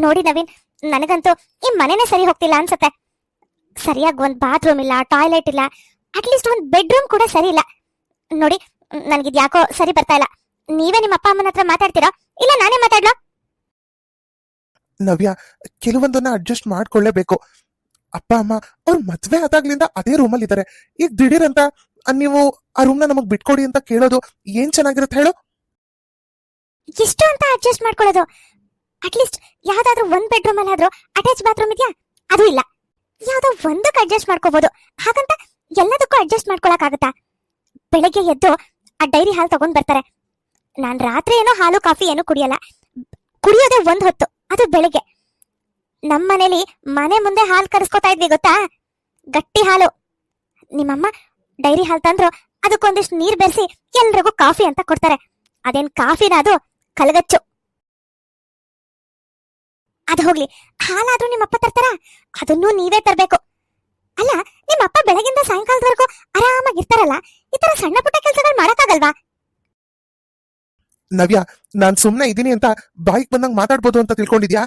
ನೋಡಿ ನವೀನ್ ನನಗಂತೂ ಈ ಮನೆನೇ ಸರಿ ಹೋಗ್ತಿಲ್ಲ ಅನ್ಸತ್ತೆ. ಸರಿಯಾಗಿ ಒಂದ್ ಬಾತ್ರೂಮ್ ಇಲ್ಲ ಟಾಯ್ಲೆಟ್ ಇಲ್ಲ ಅಟ್ಲೀಸ್ಟ್ ಒಂದ್ ಬೆಡ್ರೂಮ್ ಕೂಡ ಸರಿ ಇಲ್ಲ. ನೋಡಿ ನನಗಿದ್ ಯಾಕೋ ಸರಿ ಬರ್ತಾ ಇಲ್ಲ. ನೀವೇ ನಿಮ್ಮ ಅಪ್ಪ ಅಮ್ಮನ ಹತ್ರ ಮಾತಾಡ್ತೀರಾ? ಇಲ್ಲ ನಾನೇ ಮಾತಾಡ್ಲಾ? ನವ್ಯ ಕೆಲವೊಂದನ್ನ ಅಡ್ಜಸ್ಟ್ ಮಾಡ್ಕೊಳ್ಳೇಬೇಕು. ಅಪ್ಪ ಅಮ್ಮ ಅವ್ರ ಮದ್ವೆ ಆದಾಗ್ಲಿಂದ ಅದೇ ರೂಮಲ್ಲಿ ಇದ್ದಾರೆ ಈಗ ದಿಢೀರ್ ಅಂತ ಅಹ್, ನೀವು ಆ ರೂಮ್ನ ನಮಗ್ ಬಿಟ್ಕೊಡಿ ಅಂತ ಕೇಳೋದು ಏನ್ ಚೆನ್ನಾಗಿರುತ್ತೆ ಹೇಳು? ಎಷ್ಟು ಅಂತ ಅಡ್ಜಸ್ಟ್ ಮಾಡ್ಕೊಳ್ಳೋದು? ಅಟ್ಲೀಸ್ಟ್ ಯಾವ್ದಾದ್ರು ಒಂದ್ ಬೆಡ್ರೂಮ್ ಅಲ್ಲಾದ್ರೂ ಅಟ್ಯಾಚ್ ಬಾತ್ರೂಮ್ ಇದೆಯಾ? ಅದು ಇಲ್ಲ. ಯಾವ್ದೋ ಒಂದಕ್ಕೆ ಅಡ್ಜಸ್ಟ್ ಮಾಡ್ಕೋಬಹುದು ಹಾಗಂತ ಎಲ್ಲದಕ್ಕೂ ಅಡ್ಜಸ್ಟ್ ಮಾಡ್ಕೊಳಕ್ಕಾಗತ್ತಾ? ಬೆಳಗ್ಗೆ ಎದ್ದು ಆ ಡೈರಿ ಹಾಲು ತಗೊಂಡ್ ಬರ್ತಾರೆ. ನಾನ್ ರಾತ್ರಿ ಏನೋ ಹಾಲು, ಕಾಫಿ ಏನೋ ಕುಡಿಯಲ್ಲ. ಕುಡಿಯೋದೇ ಒಂದ್ ಹೊತ್ತು. ಅದು ಬೆಳಗ್ಗೆ. ನಮ್ ಮನೇಲಿ ಮನೆ ಮುಂದೆ ಹಾಲು ಕರೆಸ್ಕೊತಾ ಇದ್ವಿ, ಗೊತ್ತಾ? ಗಟ್ಟಿ ಹಾಲು. ನಿಮ್ಮಮ್ಮ ಡೈರಿ ಹಾಲು ತಂದ್ರು, ಅದಕ್ಕೊಂದಿಷ್ಟು ನೀರ್ ಬೆರೆಸಿ ಎಲ್ರಿಗೂ ಕಾಫಿ ಅಂತ ಕೊಡ್ತಾರೆ. ಅದೇನ್ ಕಾಫಿನ ಅದು? ಕಲಗಚ್ಚು. ಅದು ಹೋಗ್ಲಿ. ಹಾಲಾದ್ರೂ ನಿಮ್ಮಪ್ಪ ತರ್ತಾರ? ಅದನ್ನೂ ನೀವೇ ತರಬೇಕು. ಅಲ್ಲ ನಿಮ್ಮಪ್ಪ ಬೆಳಗಿಂದ ಸಾಯಂಕಾಲದವರೆಗೂ ಆರಾಮಾಗಿರ್ತಾರಲ್ಲ ಈ ತರ ಸಣ್ಣ ಪುಟ್ಟ ಕೆಲಸಗಳು ಮಾಡಕ್ಕಾಗಲ್ವಾ? ನವ್ಯ ನಾನ್ ಸುಮ್ನೆ ಇದೀನಿ ಅಂತ ಬಾಯಿಗೆ ಬಂದಂಗ್ ಮಾತಾಡ್ಬೋದು ಅಂತ ತಿಳ್ಕೊಂಡಿದ್ಯಾ?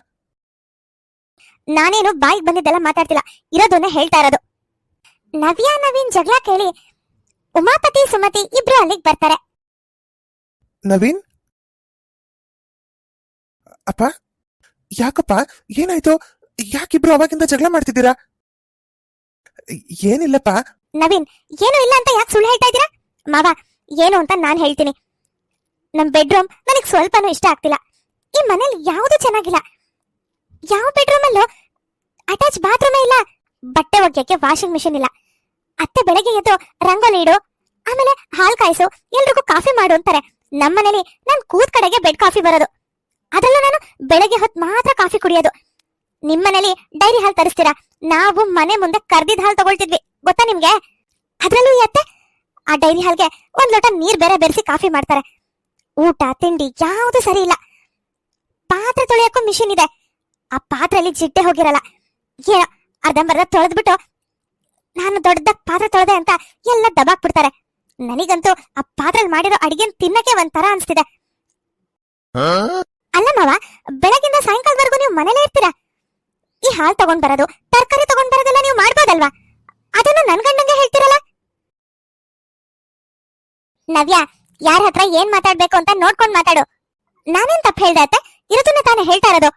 ನಾನೇನು ಬಾಯಿಗೆ ಬಂದಿದ್ದೆಲ್ಲ ಮಾತಾಡ್ತಿಲ್ಲ. ಇರೋದನ್ನ ಹೇಳ್ತಾ ಇರೋದು. ನವ್ಯ ನವೀನ್ ಜಗಳ ಕೇಳಿ ಉಮಾಪತಿ ಸುಮತಿ ಇಬ್ರು ಅಲ್ಲಿಗೆ ಬರ್ತಾರೆ. ನವೀನ್? ಅಪ್ಪ? ಯಾಕಪ್ಪ? ಏನಾಯ್ತು? ಯಾಕಿಬ್ರು ಅವಾಗಿಂದ ಜಗಳ ಮಾಡ್ತಿದ್ದೀರಾ? ಏನಿಲ್ಲಪ್ಪ. ನವೀನ್, ಏನು ಇಲ್ಲ ಅಂತ ಯಾಕೆ ಸುಳ್ಳು ಹೇಳ್ತಾ ಇದ್ದೀರಾ? ಮಾವ, ಏನು ಅಂತ ನಾನು ಹೇಳ್ತೀನಿ. ನಮ್ ಬೆಡ್ರೂಮ್ ನನಗೆ ಸ್ವಲ್ಪನೂ ಇಷ್ಟ ಆಗ್ತಿಲ್ಲ. ಈ ಮನೇಲಿ ಯಾವುದು ಚೆನ್ನಾಗಿಲ್ಲ. ಯಾವ ಬೆಡ್ರೂಮ್ ಅಲ್ಲೂ ಅಟ್ಯಾಚ್ ಬಾತ್ರೂಮೇ ಇಲ್ಲ. ಬಟ್ಟೆ ಒಗ್ಯಕ್ಕೆ ವಾಷಿಂಗ್ ಮಿಷಿನ್ ಇಲ್ಲ. ಅತ್ತೆ ಬೆಳಗ್ಗೆ ಎದ್ದು ರಂಗೋಲಿ ಇಡು, ಆಮೇಲೆ ಹಾಲ್ ಕಾಯಿಸು, ಎಲ್ರಿಗೂ ಕಾಫಿ ಮಾಡು ಅಂತಾರೆ. ನಮ್ಮನೇಲಿ ನಾನು ಕೂತ್ ಕಡೆಗೆ ಬೆಡ್ ಕಾಫಿ ಬರೋದು. ಅದರಲ್ಲೂ ನಾನು ಬೆಳಗ್ಗೆ ಹೊತ್ತು ಮಾತ್ರ ಕಾಫಿ ಕುಡಿಯೋದು. ನಿಮ್ಮನೇಲಿ ಡೈರಿ ಹಾಲು ತರಿಸ್ತೀರಾ? ನಾವು ಮನೆ ಮುಂದೆ ಕರ್ದಿದ್ ಹಾಲು ತಗೊಳ್ತಿದ್ವಿ. ಗೊತ್ತಾ ನಿಮ್ಗೆ? ಅದ್ರಲ್ಲೂ ಅತ್ತೆ, ಆ ಡೈರಿ ಹಾಲ್ಗೆ ಒಂದ್ ಲೋಟ ನೀರ್ ಬೇರೆ ಬೆರೆಸಿ ಕಾಫಿ ಮಾಡ್ತಾರೆ. ಊಟ, ತಿಂಡಿ ಯಾವುದು ಸರಿ ಇಲ್ಲ. ಪಾತ್ರೆ ತೊಳೆಯಕ್ಕೂ ಮಿಷಿನ್ ಇದೆ. ಆ ಪಾತ್ರೆಯಲ್ಲಿ ಜಿಡ್ಡೆ ಹೋಗಿರಲ್ಲ. ಏನೋ ಅರ್ಧಂಬರ್ಧ ತೊಳೆದ್ಬಿಟ್ಟು ನಾನು ದೊಡ್ಡದ ಪಾತ್ರೆ ತೊಳೆದೆ ಅಂತ ಎಲ್ಲ ದಬಾಕ್ ಬಿಡ್ತಾರೆ ನನಗಂತೂ ಆ ಪಾತ್ರೆಲ್ ಮಾಡಿರೋ ಅಡಿಗೆ ತಿನ್ನಕ್ಕೆ ಒಂಥರ ಅನ್ಸ್ತಿದೆ. ಅಲ್ಲ ಮಾವ ಬೆಳಗಿಂದ ಸಾಯಂಕಾಲದವರೆಗೂ ನೀವು ಮನೇಲೇ ಇರ್ತೀರಾ? ಈ ಹಾಲ್ ತಗೊಂಡ್ ಬರೋದು ತರಕಾರಿ ತಗೊಂಡ್ ಬರೋದೆಲ್ಲ ನೀವು ಮಾಡ್ಬೋದಲ್ವಾ? ಅದನ್ನ ನನ್ ಗಂಡಂಗೆ ಹೇಳ್ತಿರಲ್ಲ? ನವ್ಯ ಯಾರ ಹತ್ರ ಏನ್ ಮಾತಾಡ್ಬೇಕು ಅಂತ ನೋಡ್ಕೊಂಡ್ ಮಾತಾಡು. ನಾನೇನ್ ತಪ್ಪು ಹೇಳ್ದೆ ಅತ್ತೆ? ಇರೋದನ್ನ ತಾನೇ ಹೇಳ್ತಾ ಇರೋದು.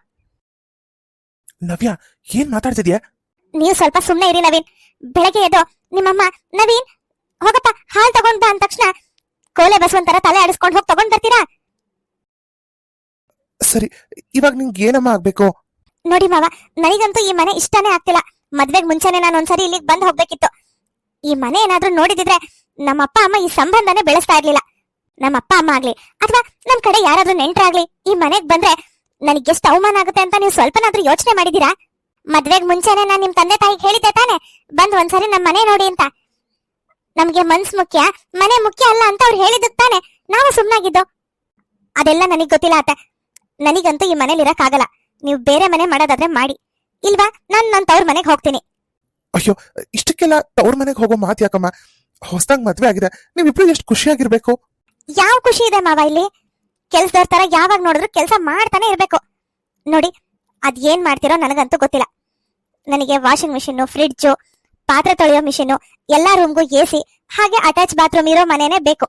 ನವ್ಯ ಏನ್ ಮಾತಾಡ್ತಿದ್ಯಾ? ನೀವು ಸ್ವಲ್ಪ ಸುಮ್ನೆ ಇರಿ ನವೀನ್. ಬೆಳಗ್ಗೆ ಎದ್ದು ನಿಮ್ಮಮ್ಮ ನವೀನ್ ಹೋಗಪ್ಪ ಹಾಲ್ ತಗೊಂಡ್ ಬಾ ಅಂದ ತಕ್ಷಣ ಕೋಲೆ ಬಸವಂತರ ತಲೆ ಆಡಿಸ್ಕೊಂಡು ಹೋಗಿ ತಗೊಂಡ್ ಬರ್ತೀರಾ? ಸರಿ, ಇವಾಗ ನಿಂಗೆ ಏನಮ್ಮ ಆಗ್ಬೇಕು? ನೋಡಿ ಮಾವ, ನನಗಂತೂ ಈ ಮನೆ ಇಷ್ಟನೇ ಆಗ್ತಿಲ್ಲ. ಮದ್ವೆಗ್ ಮುಂಚೆನೆ ನಾನು ಒಂದ್ಸರಿ ಇಲ್ಲಿಗೆ ಬಂದ್ ಹೋಗ್ಬೇಕಿತ್ತು. ಈ ಮನೆ ಏನಾದ್ರೂ ನೋಡಿದಿದ್ರೆ ನಮ್ಮ ಅಪ್ಪ ಅಮ್ಮ ಈ ಸಂಬಂಧನೇ ಬೆಳೆಸ್ತಾ ಇರ್ಲಿಲ್ಲ. ನಮ್ಮ ಅಪ್ಪ ಅಮ್ಮ ಆಗ್ಲಿ, ಅಥವಾ ನಮ್ ಕಡೆ ಯಾರಾದ್ರೂ ನೆಂಟ್ರಾಗ್ಲಿ ಈ ಮನೆಗ್ ಬಂದ್ರೆ ನನಗೆ ಎಷ್ಟು ಅವಮಾನ ಆಗುತ್ತೆ ಅಂತ ನೀವು ಸ್ವಲ್ಪನಾದ್ರೂ ಯೋಚನೆ ಮಾಡಿದೀರಾ ಮದ್ವೆಗ್ ಮುಂಚೆನೆ ನಾನ್ ನಿಮ್ ತಂದೆ ತಾಯಿಗೆ ಹೇಳಿದ್ದೆ ತಾನೆ, ಬಂದ್ ಒಂದ್ಸರಿ ನಮ್ ಮನೆ ನೋಡಿ ಅಂತ. ನಮ್ಗೆ ಮನ್ಸ್ ಮುಖ್ಯ, ಮನೆ ಮುಖ್ಯ ಅಲ್ಲ ಅಂತ ಅವ್ರು ಹೇಳಿದಕ್ ತಾನೆ, ನಾವು ಸುಮ್ನಾಗಿದ್ದು? ಅದೆಲ್ಲ ನನಗ್ ಗೊತ್ತಿಲ್ಲ ಅತ್ತೆ. ನನಗಂತೂ ಈ ಮನೇಲಿ ಇರಕ್ಕಾಗಲ್ಲ. ನೀವು ಬೇರೆ ಮನೆ ಮಾಡೋದಾದ್ರೆ ಮಾಡಿ. ಇಲ್ವಾ? ನಾನ್ ನನ್ ತವ್ರ ಮನೆಗೆ ಹೋಗ್ತೀನಿ. ಅಯ್ಯೋ ಇಷ್ಟಕ್ಕೆಲ್ಲ ತವ್ರ ಮನೆಗೆ ಹೋಗೋ ಮಾತು ಯಾಕಮ್ಮ? ಹೊಸದಾಗ್ ಮದ್ವೆ ಆಗಿದೆ. ನೀವಿಬ್ರು ಎಷ್ಟು ಖುಷಿಯಾಗಿರ್ಬೇಕು? ಯಾವ ಖುಷಿ ಇದೆ ಮಾವ ಇಲ್ಲಿ? ಕೆಲ್ಸದವ್ರ ತರ ಯಾವಾಗ ನೋಡಿದ್ರು ಕೆಲಸ ಮಾಡ್ತಾನೆ ಇರ್ಬೇಕು. ನೋಡಿ ಅದ್ ಏನ್ ಮಾಡ್ತಿರೋ ನನಗಂತೂ ಗೊತ್ತಿಲ್ಲ. ನನಗೆ ವಾಷಿಂಗ್ ಮಿಷಿನ್ ಫ್ರಿಡ್ಜ್ ಪಾತ್ರೆ ತೊಳೆಯೋ ಮಿಷಿನ್ ಎಲ್ಲಾ ರೂಮ್ಗೂ ಎ ಸಿ ಹಾಗೆ ಅಟ್ಯಾಚ್ ಬಾತ್ರೂಮ್ ಇರೋ ಮನೆನೇ ಬೇಕು.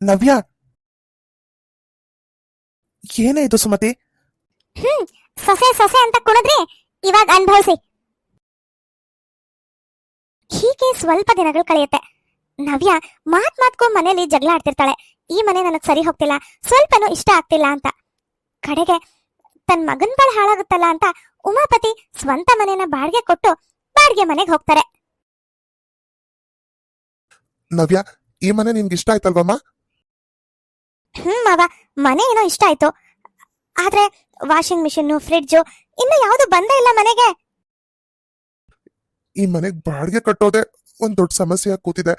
ನವ್ಯ ಏನೇ ಇದು ಸುಮತಿ. ಹ್ಮ್ ಸೊಸೆ ಸೊಸೆ ಅಂತ ಕುಣಿದ್ರಿ ಇವಾಗ ಅನ್ಭವಿಸಿ. ಹೀಗೆ ಸ್ವಲ್ಪ ದಿನಗಳು ಕಳೆಯುತ್ತೆ. ನವ್ಯ ಮಾತ್ ಮಾತ್ಕೊ ಮನೇಲಿ ಜಗಳ ಆಡ್ತಿರ್ತಾಳೆ. ಈ ಮನೆ ನನಗ್ ಸರಿ ಹೋಗ್ತಿಲ್ಲ. ಸ್ವಲ್ಪನೂ ಇಷ್ಟ ಆಗ್ತಿಲ್ಲ ಅಂತ. ಕಡೆಗೆ ತನ್ ಮಗನ್ ಬಾಳ್ ಹಾಳಾಗುತ್ತಲ್ಲ ಅಂತ ಉಮಾಪತಿ ಸ್ವಂತ ಮನೆನ ಬಾಡಿಗೆ ಕೊಟ್ಟು ಬಾಡಿಗೆ ಮನೆಗೆ ಹೋಗ್ತಾರೆ. ನವ್ಯ ಈ ಮನೆ ನಿನ್ಗೆ ಇಷ್ಟ ಆಯ್ತಲ್ವಮ್ಮ? ಹ್ಮ್ ಮಾವ ಮನೆ ಏನೋ ಇಷ್ಟ ಆಯ್ತು. ಆದ್ರೆ ವಾಷಿಂಗ್ ಮಿಷಿನ್ ಫ್ರಿಡ್ಜ್ ಇನ್ನು ಯಾವ್ದು ಬಂದ ಇಲ್ಲ ಮನೆಗೆ. ಈ ಮನೆಗ್ ಬಾಡಿಗೆ ಕಟ್ಟೋದೆ ಒಂದ್ ದೊಡ್ಡ ಸಮಸ್ಯೆ ಆಗಿ ಕೂತಿದೆ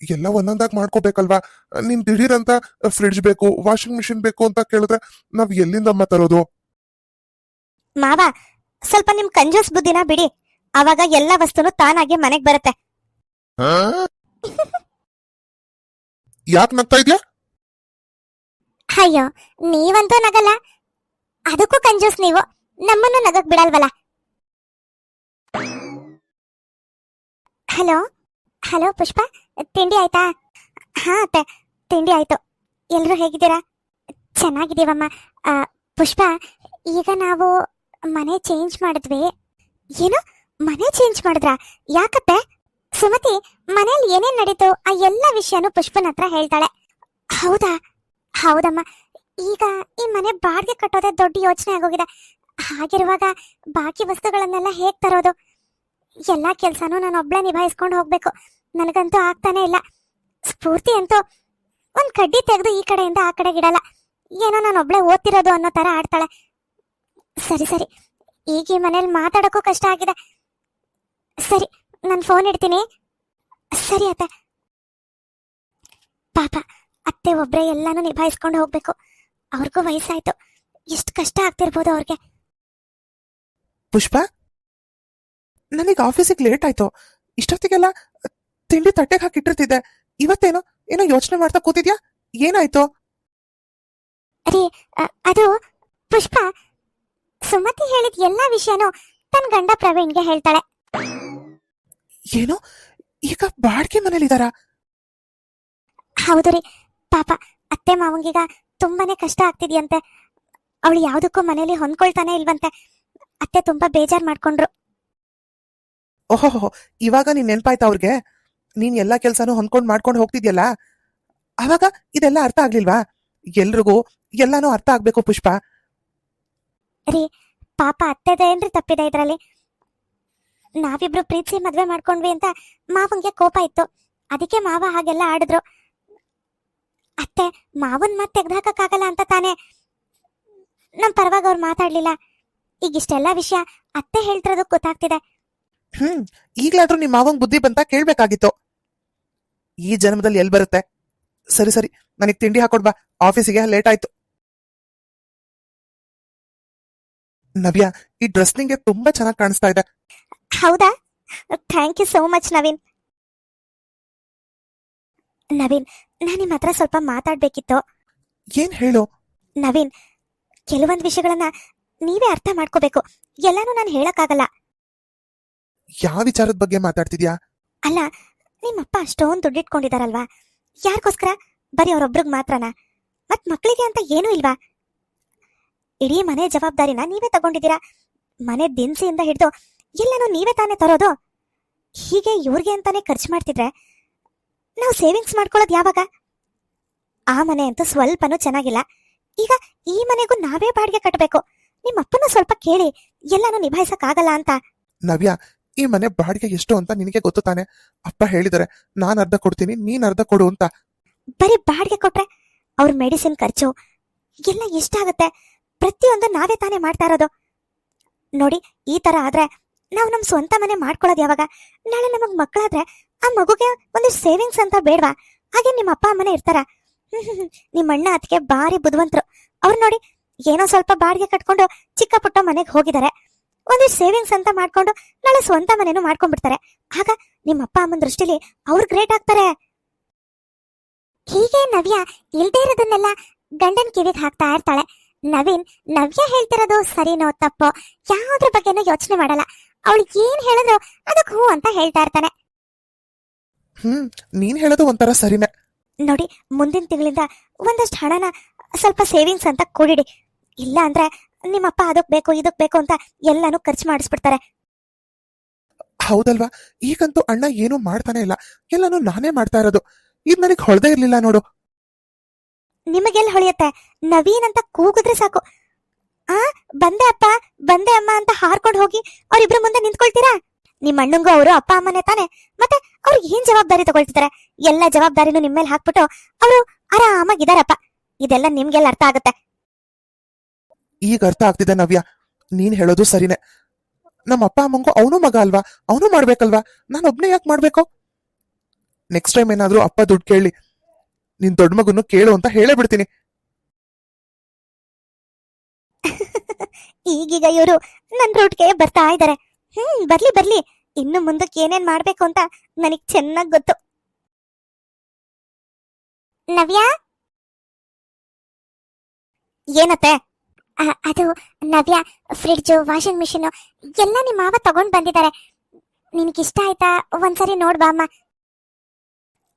ಎಲ್ಲ ಒಂದೊಂದಾಗಿ ಮಾಡ್ಕೋಬೇಕಲ್ವಾ? ನಿನ್ ದಿಢೀರ್ ಅಂತ ಫ್ರಿಡ್ಜ್ ಬೇಕು ವಾಷಿಂಗ್ ಮಿಷಿನ್ ಬೇಕು ಅಂತ ಕೇಳಿದ್ರೆ ನಾವ್ ಎಲ್ಲಿಂದಮ್ಮ ತರೋದು? ಮಾವ ಸ್ವಲ್ಪ ನಿಮ್ ಕಂಜೂಸ್ ಬುದ್ಧಿನ ಬಿಡಿ. ಅವಾಗ ಎಲ್ಲ ವಸ್ತುನು ತಾನಾಗೆ ಮನೆಗ್ ಬರುತ್ತೆ. ಯಾಕೆ ನಗ್ತಾ ಇದ್ಯಾ? ಅಯ್ಯೋ, ನೀವಂತೂ ನಗಲ್ಲ. ಅದಕ್ಕೂ ಕಂಜೂಸ್ ನೀವು. ನಮ್ಮನ್ನು ನಗಕ್ ಬಿಡಲ್ವಲ್ಲ? ಹಲೋ? ಹಲೋ, ಪುಷ್ಪ? ತಿಂಡಿ ಆಯ್ತಾ? ಹಾ, ಅತ್ತೆ. ತಿಂಡಿ ಆಯ್ತು. ಎಲ್ರು ಹೇಗಿದ್ದೀರಾ? ಚೆನ್ನಾಗಿದ್ದೀವಮ್ಮ. ಪುಷ್ಪ, ಈಗ ನಾವು ಮನೆ ಚೇಂಜ್ ಮಾಡಿದ್ವಿ. ಏನು? ಮನೆ ಚೇಂಜ್ ಮಾಡಿದ್ರಾ? ಯಾಕತ್ತೆ? ಸುಮತಿ ಮನೇಲಿ ಏನೇನ್ ನಡೀತು? ಆ ಎಲ್ಲ ವಿಷಯನೂ ಪುಷ್ಪನ ಹತ್ರ ಹೇಳ್ತಾಳೆ. ಹೌದಾ? ಹೌದಮ್ಮ. ಈಗ ಈ ಮನೆ ಬಾಡಿಗೆ ಕಟ್ಟೋದೇ ದೊಡ್ಡ ಯೋಚನೆ ಆಗೋಗಿದೆ. ಹಾಗಿರುವಾಗ ಬಾಕಿ ವಸ್ತುಗಳನ್ನೆಲ್ಲ ಹೇಗ್ ತರೋದು? ಎಲ್ಲಾ ಕೆಲ್ಸನೂ ನಾನು ಒಬ್ಳೆ ನಿಭಾಯಿಸ್ಕೊಂಡು ಹೋಗ್ಬೇಕು. ನನಗಂತೂ ಆಗ್ತಾನೆ ಇಲ್ಲ. ಸ್ಫೂರ್ತಿ ಅಂತೂ ಒಂದ್ ಕಡ್ಡಿ ತೆಗೆದು ಈ ಕಡೆಯಿಂದ ಆ ಕಡೆ ಇಡಲ್ಲ. ಏನೋ ನಾನು ಒಬ್ಳೆ ಓದ್ತಿರೋದು ಅನ್ನೋ ತರ ಆಡ್ತಾಳೆ. ಸರಿ ಸರಿ. ಈಗ ಈ ಮನೇಲಿ ಮಾತಾಡೋಕ್ಕೂ ಕಷ್ಟ ಆಗಿದೆ. ಸರಿ, ನಾನು ಫೋನ್ ಇಡ್ತೀನಿ. ಸರಿ ಅತ್ತೆ. ಪಾಪ. ಅತ್ತೆ ಒಬ್ಬರೇ ಎಲ್ಲಾನು ನಿಭಾಯಿಸ್ಕೊಂಡು ಹೋಗ್ಬೇಕು. ಅವ್ರಿಗೂ ವಯಸ್ಸಾಯ್ತು. ಎಷ್ಟು ಕಷ್ಟ ಆಗ್ತಿರ್ಬೋದು ಅವ್ರಿಗೆ. ಪುಷ್ಪ? ನನಗೆ ಆಫೀಸಿಗೆ ಲೇಟ್ ಆಯ್ತು. ಇಷ್ಟೊತ್ತಿಗೆಲ್ಲ ತಿಂಡಿ ತಟ್ಟೆಗೆ ಹಾಕಿಟ್ಟಿರ್ತಿದ್ದೆ. ಇವತ್ತೇನೋ? ಏನೋ ಯೋಚನೆ ಮಾಡ್ತಾ ಕೂತಿದ್ಯಾ? ಏನಾಯ್ತು? ರೀ ಅ, ಅದು ಪುಷ್ಪ ಸುಮತಿ ಹೇಳಿದ ಎಲ್ಲಾ ವಿಷಯನೂ ತನ್ನ ಗಂಡ ಪ್ರವೀಣ್ಗೆ ಹೇಳ್ತಾಳೆ. ಏನೋ? ಈಗ ಬಾಡಿಗೆ ಮನೇಲಿದಾರ? ಹೌದು ರೀ. ಪಾಪ ಅತ್ತೆ ಮಾವಂಗೀಗ ತುಂಬಾನೇ ಕಷ್ಟ ಆಗ್ತಿದ್ಯಂತೆ. ಅವಳು ಯಾವುದಕ್ಕೂ ಮನೇಲಿ ಹೊಂದ್ಕೊಳ್ತಾನೆ ಇಲ್ವಂತೆ. ಅತ್ತೆ ತುಂಬಾ ಬೇಜಾರ್ ಮಾಡ್ಕೊಂಡ್ರು. ಓಹೋ ಇವಾಗ ನೀನ್ ನೆನ್ಪಾಯ್ತಾ ಅವ್ರಿಗೆ? ನೀನ್ ಎಲ್ಲಾ ಕೆಲ್ಸನೂ ಹೊಂದ್ಕೊಂಡ್ ಮಾಡ್ಕೊಂಡು ಹೋಗ್ತಿದ್ಯಲ್ಲ? ಅವಾಗ ಇದೆಲ್ಲ ಅರ್ಥ ಆಗ್ಲಿಲ್ವಾ? ಎಲ್ರಿಗೂ ಎಲ್ಲಾನು ಅರ್ಥ ಆಗ್ಬೇಕು ಪುಷ್ಪ. ಪಾಪ ಅತ್ತೆದೇನ್ರಿ ತಪ್ಪಿದೆ ಇದ್ರಲ್ಲಿ? ನಾವಿಬ್ರು ಪ್ರೀತಿಸಿ ಮದ್ವೆ ಮಾಡ್ಕೊಂಡ್ವಿ ಅಂತ ಮಾವಂಗೆ ಕೋಪ ಇತ್ತು. ಅದಕ್ಕೆ ಮಾವ ಹಾಗೆಲ್ಲ ಆಡಿದ್ರು. ಅತ್ತೆ ಮಾವನ್ ಹಾಕಕ ಆಗಲ್ಲ ಅಂತ ತಾನೇ. ನಮ್ ಪರವಾಗಿ ಅವ್ರು ಮಾತಾಡ್ಲಿಲ್ಲ. ಈಗ ಇಷ್ಟೆಲ್ಲಾ ವಿಷಯ ಅತ್ತೆ ಹೇಳ್ತಿರೋದು ಗೊತ್ತಾಗ್ತಿದೆ. ಹ್ಮ್ ಈಗ್ಲಾದ್ರೂ ನಿಮ್ ಮಾವಂಗ್ ಬುದ್ಧಿ ಬಂತ ಕೇಳ್ಬೇಕಾಗಿತ್ತು. ಈ ಜನ್ಮದಲ್ಲಿ ಎಲ್ ಬರುತ್ತೆ? ಸರಿ ಸರಿ ನನಗ್ ತಿಂಡಿ ಹಾಕೊಡ್ ಬಾ. ಆಫೀಸಿಗೆ ಲೇಟ್ ಆಯ್ತು. ನವ್ಯ ಈ ಡ್ರೆಸ್ ನಿಂಗೆ ತುಂಬಾ ಚೆನ್ನಾಗಿ ಕಾಣಿಸ್ತಾ ಇದೆ. ಹೌದಾ? Thank you so much Naveen. Naveen ನಾನು ನಿಮ್ಮ ಹತ್ರ ಸ್ವಲ್ಪ ಮಾತಾಡ್ಬೇಕಿತ್ತು. ಏನ್ ಹೇಳು? ನವೀನ್ ಕೆಲವೊಂದು ವಿಷಯಗಳನ್ನ ನೀವೇ ಅರ್ಥ ಮಾಡ್ಕೋಬೇಕು. ಎಲ್ಲಾನು ನಾನು ಹೇಳಕ್ಕಾಗಲ್ಲ. ಯಾವ ವಿಚಾರದ ಬಗ್ಗೆ ಮಾತಾಡ್ತಿದ್ಯಾ? ಅಲ್ಲ ನಿಮ್ಮಪ್ಪ ಅಷ್ಟೊಂದು ದುಡ್ಡಿಟ್ಕೊಂಡಿದಾರಲ್ವಾ? ಯಾರಿಗೋಸ್ಕರ? ಬರೀ ಅವ್ರೊಬ್ರಿಗೆ ಮಾತ್ರನಾ? ಮತ್ ಮಕ್ಕಳಿಗೆ ಅಂತ ಏನೂ ಇಲ್ವಾ? ಇಡೀ ಮನೆ ಜವಾಬ್ದಾರಿನ ನೀವೇ ತಗೊಂಡಿದ್ದೀರಾ? ಮನೆ ದಿನಸಿಯಿಂದ ಹಿಡಿದು ಎಲ್ಲಾನು ನೀವೇ ತಾನೇ ತರೋದು? ಹೀಗೆ ಇವ್ರಿಗೆ ಅಂತಾನೆ ಖರ್ಚು ಮಾಡ್ತಿದ್ರೆ ನಾವು ಸೇವಿಂಗ್ಸ್ ಮಾಡ್ಕೊಳ್ಳೋದು ಯಾವಾಗ? ಆ ಮನೆ ಅಂತೂ ಸ್ವಲ್ಪನೂ ಚೆನ್ನಾಗಿಲ್ಲ. ಈಗ ಈ ಮನೆಗೂ ನಾವೇ ಬಾಡಿಗೆ ಕಟ್ಟಬೇಕು ನಿಮ್ಮಪ್ಪನ ಸ್ವಲ್ಪ ಕೇಳಿ ಎಲ್ಲನೂ ನಿಭಾಯಿಸಕ್ಕಾಗಲ್ಲ ಅಂತ. ನವ್ಯ ಈ ಮನೆ ಬಾಡಿಗೆ ಎಷ್ಟು ಅಂತ ನಿನಗೆ ಗೊತ್ತು ತಾನೆ. ಅಪ್ಪ ಹೇಳಿದರೆ ನಾನು ಅರ್ಧ ಕೊಡ್ತೀನಿ ನೀನ್ ಅರ್ಧ ಕೊಡು ಅಂತ. ಬರೀ ಬಾಡಿಗೆ ಕೊಟ್ರೆ ಅವ್ರ ಮೆಡಿಸಿನ್ ಖರ್ಚು ಎಲ್ಲ ಎಷ್ಟಾಗುತ್ತೆ? ಪ್ರತಿಯೊಂದು ನಾವೇ ತಾನೇ ಮಾಡ್ತಾ ಇರೋದು. ನೋಡಿ ಈ ತರ ಆದ್ರೆ ನಾವು ನಮ್ ಸ್ವಂತ ಮನೆ ಮಾಡ್ಕೊಳ್ಳೋದು ಯಾವಾಗ? ನಾಳೆ ನಮಗ್ ಮಕ್ಕಳಾದ್ರೆ ಆ ಮಗುಗೆ ಒಂದು ಸೇವಿಂಗ್ಸ್ ಅಂತ ಬೇಡವಾ? ಹಾಗೆ ನಿಮ್ಮ ಅಪ್ಪ ಅಮ್ಮನೇ ಇರ್ತಾರ. ನಿಮ್ಮ ಅಣ್ಣ ಅದಕ್ಕೆ ಬಾರಿ ಬುದ್ಧಿವಂತರು ಅವ್ರು ನೋಡಿ ಏನೋ ಸ್ವಲ್ಪ ಬಾಡಿಗೆ ಕಟ್ಕೊಂಡು ಚಿಕ್ಕ ಪುಟ್ಟ ಮನೆಗೆ ಹೋಗಿದ್ದಾರೆ ಒಂದು ಸೇವಿಂಗ್ಸ್ ಅಂತ ಮಾಡ್ಕೊಂಡು ನಾಳೆ ಸ್ವಂತ ಮನೇನು ಮಾಡ್ಕೊಂಡ್ಬಿಡ್ತಾರೆ. ಆಗ ನಿಮ್ಮ ಅಪ್ಪ ಅಮ್ಮನ ದೃಷ್ಟಿಲಿ ಅವ್ರು ಗ್ರೇಟ್ ಆಗ್ತಾರೆ. ಹೀಗೆ ನವ್ಯ ಇಲ್ದೇ ಇರೋದನ್ನೆಲ್ಲ ಗಂಡನ್ ಕಿವಿಗೆ ಹಾಕ್ತಾ ಇರ್ತಾಳೆ. ನವೀನ್ ನವ್ಯ ಹೇಳ್ತಿರೋದು ಸರಿನೋ ತಪ್ಪೋ? ಯಾವ್ದ್ರ ಬಗ್ಗೆನೂ ಯೋಚನೆ ಮಾಡಲ್ಲ. ಅವಳು ಏನ್ ಹೇಳಿದ್ರು ಅದಕ್ಕೆ ಹೂ ಅಂತ ಹೇಳ್ತಾ ಇರ್ತಾನೆ. ಹ್ಮ್ ನೀನ್ ಹೇಳೋದು ಒಂಥರ ಸರಿನೇ. ನೋಡಿ ಮುಂದಿನ ತಿಂಗಳಿಂದ ಒಂದಷ್ಟು ಹಣನ ಸ್ವಲ್ಪ ಸೇವಿಂಗ್ಸ್ ಅಂತ ಕೂಡಿಡಿ. ಇಲ್ಲ ಅಂದ್ರೆ ನಿಮ್ಮಪ್ಪ ಅದಕ್ ಬೇಕು ಇದಕ್ ಬೇಕು ಅಂತ ಎಲ್ಲಾನು ಖರ್ಚು ಮಾಡಿಸ್ಬಿಡ್ತಾರೆ. ಹೌದಲ್ವಾ? ಈಗಂತೂ ಅಣ್ಣ ಏನು ಮಾಡ್ತಾನೆ ಇಲ್ಲ. ಎಲ್ಲಾನು ನಾನೇ ಮಾಡ್ತಾ ಇರೋದು. ಇದ್ ನನಗೆ ಹೊಳ್ದೇ ಇರ್ಲಿಲ್ಲ ನೋಡು. ನಿಮಗೆಲ್ಲ ಹೊಳೆಯುತ್ತೆ? ನವೀನ್ ಅಂತ ಕೂಗಿದ್ರೆ ಸಾಕು. ಆ ಬಂದೆ ಅಪ್ಪ ಬಂದೆ ಅಮ್ಮ ಅಂತ ಹಾರ್ಕೊಂಡು ಹೋಗಿ ಅವ್ರಿಬ್ರು ಮುಂದೆ ನಿಂತ್ಕೊಳ್ತೀರಾ? ನಿಮ್ಮ ಅಣ್ಣಂಗೂ ಅವರು ಅಪ್ಪ ಅಮ್ಮನೇ ತಾನೆ? ಮತ್ತೆ ಅವ್ರು ಏನ್ ಜವಾಬ್ದಾರಿ ತಗೊಳ್ತಿದ್ದಾರೆ? ಎಲ್ಲ ಜವಾಬ್ದಾರಿನೂ ನಿಮ್ಮ ಮೇಲೆ ಹಾಕ್ಬಿಟ್ಟು ಅವರು ಆರಾಮಾಗಿದಾರಪ್ಪ ಇದೆಲ್ಲ ನಿಮ್ಗೆಲ್ಲ ಅರ್ಥ ಆಗುತ್ತೆ. ಈಗ ಅರ್ಥ ಆಗ್ತಿದೆ ನವ್ಯ. ನೀನ್ ಹೇಳೋದು ಸರಿನೇ. ನಮ್ಮ ಅಪ್ಪ ಅಮ್ಮಂಗೂ ಅವನು ಮಗ ಅಲ್ವಾ? ಅವನು ಮಾಡ್ಬೇಕಲ್ವಾ? ನಾನು ಒಬ್ನೇ ಯಾಕೆ ಮಾಡ್ಬೇಕು? ನೆಕ್ಸ್ಟ್ ಟೈಮ್ ಏನಾದ್ರೂ ಅಪ್ಪ ದುಡ್ಡು ಕೇಳಿ. ನಿನ್ ದೊಡ್ಡ ಮಗನ್ನು ಕೇಳು ಅಂತ ಹೇಳೇ ಬಿಡ್ತೀನಿ. ಈಗೀಗ ಇವರು ನನ್ ರೂಟ್ಗೆ ಬರ್ತಾ ಇದಾರೆ ಹ್ಮ್, ಬರ್ಲಿ ಬರ್ಲಿ. ಇನ್ನು ಮುಂದಕ್ಕೆ ಏನೇನ್ ಮಾಡ್ಬೇಕು ಅಂತ ನನಗ್ ಚೆನ್ನಾಗ್ ಗೊತ್ತು. ನವ್ಯಾ? ಏನತ್ತೆ? ಅದು ನವ್ಯ, ಫ್ರಿಡ್ಜು, ವಾಷಿಂಗ್ ಮಿಷಿನ್, ಎಲ್ಲ ನಿಮ್ಮ ಮಾವ ತಗೊಂಡ್ ಬಂದಿದ್ದಾರೆ ನಿನಗಿಷ್ಟ ಆಯ್ತಾ? ಒಂದ್ಸರಿ ನೋಡ್ ಬಾ ಅಮ್ಮ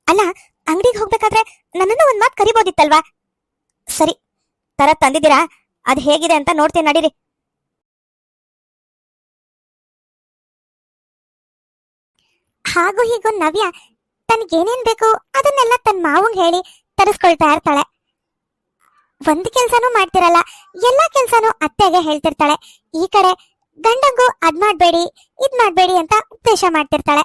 ಅಲ್ಲ, ಅಂಗಡಿಗೆ ಹೋಗ್ಬೇಕಾದ್ರೆ ನನ್ನನ್ನು ಒಂದ್ ಮಾತು ಕರಿಬೋದಿತ್ತಲ್ವಾ? ಸರಿ, ತರ ತಂದಿದ್ದೀರಾ? ಅದ್ ಹೇಗಿದೆ ಅಂತ ನೋಡ್ತೀನಿ, ನಡೀರಿ. ಹಾಗೂ ಹೀಗೂ ನವ್ಯ, ತನಗೇನೇನ್ ಬೇಕು ಅದನ್ನೆಲ್ಲ ತನ್ನ ಮಾವಂಗ್ ಹೇಳಿ ತರಿಸ್ಕೊಳ್ತಾ ಇರ್ತಾಳೆ ಒಂದ್ ಕೆಲ್ಸನೂ ಮಾಡ್ತಿರಲ್ಲ, ಎಲ್ಲಾ ಕೆಲ್ಸನೂ ಅತ್ತೆಗೆ ಹೇಳ್ತಿರ್ತಾಳೆ. ಈ ಕಡೆ ಗಂಡಂಗೂ ಅದ್ ಮಾಡ್ಬೇಡಿ, ಇದ್ ಮಾಡ್ಬೇಡಿ ಅಂತ ಉದ್ದೇಶ ಮಾಡ್ತಿರ್ತಾಳೆ.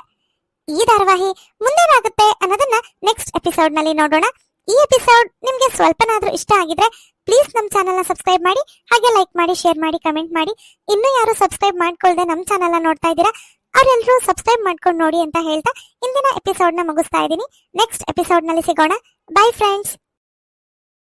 ಈ ಧಾರಾವಾಹಿ ಮುಂದೇನಾಗುತ್ತೆ ಅನ್ನೋದನ್ನ ನೆಕ್ಸ್ಟ್ ಎಪಿಸೋಡ್ನಲ್ಲಿ ನೋಡೋಣ. ಈ ಎಪಿಸೋಡ್ ನಿಮ್ಗೆ ಸ್ವಲ್ಪನಾದ್ರೂ ಇಷ್ಟ ಆಗಿದ್ರೆ ಪ್ಲೀಸ್ ನಮ್ಮ ಚಾನೆಲ್ನ ಸಬ್ಸ್ಕ್ರೈಬ್ ಮಾಡಿ, ಹಾಗೆ ಲೈಕ್ ಮಾಡಿ ಶೇರ್ ಮಾಡಿ ಕಮೆಂಟ್ ಮಾಡಿ. ಇನ್ನೂ ಯಾರು ಸಬ್ಸ್ಕ್ರೈಬ್ ಮಾಡ್ಕೊಳ್ದೆ ನಮ್ಮ ಚಾನೆಲ್ನ ನೋಡ್ತಾ ಇದ್ದೀರಾ ಅವರೆಲ್ಲರೂ ಸಬ್ಸ್ಕ್ರೈಬ್ ಮಾಡ್ಕೊಂಡು ನೋಡಿ ಅಂತ ಹೇಳ್ತಾ ಇಂದಿನ ಎಪಿಸೋಡ್ನ ಮುಗಿಸ್ತಾ ಇದ್ದೀನಿ. ನೆಕ್ಸ್ಟ್ ಎಪಿಸೋಡ್ನಲ್ಲಿ ಸಿಗೋಣ. By friends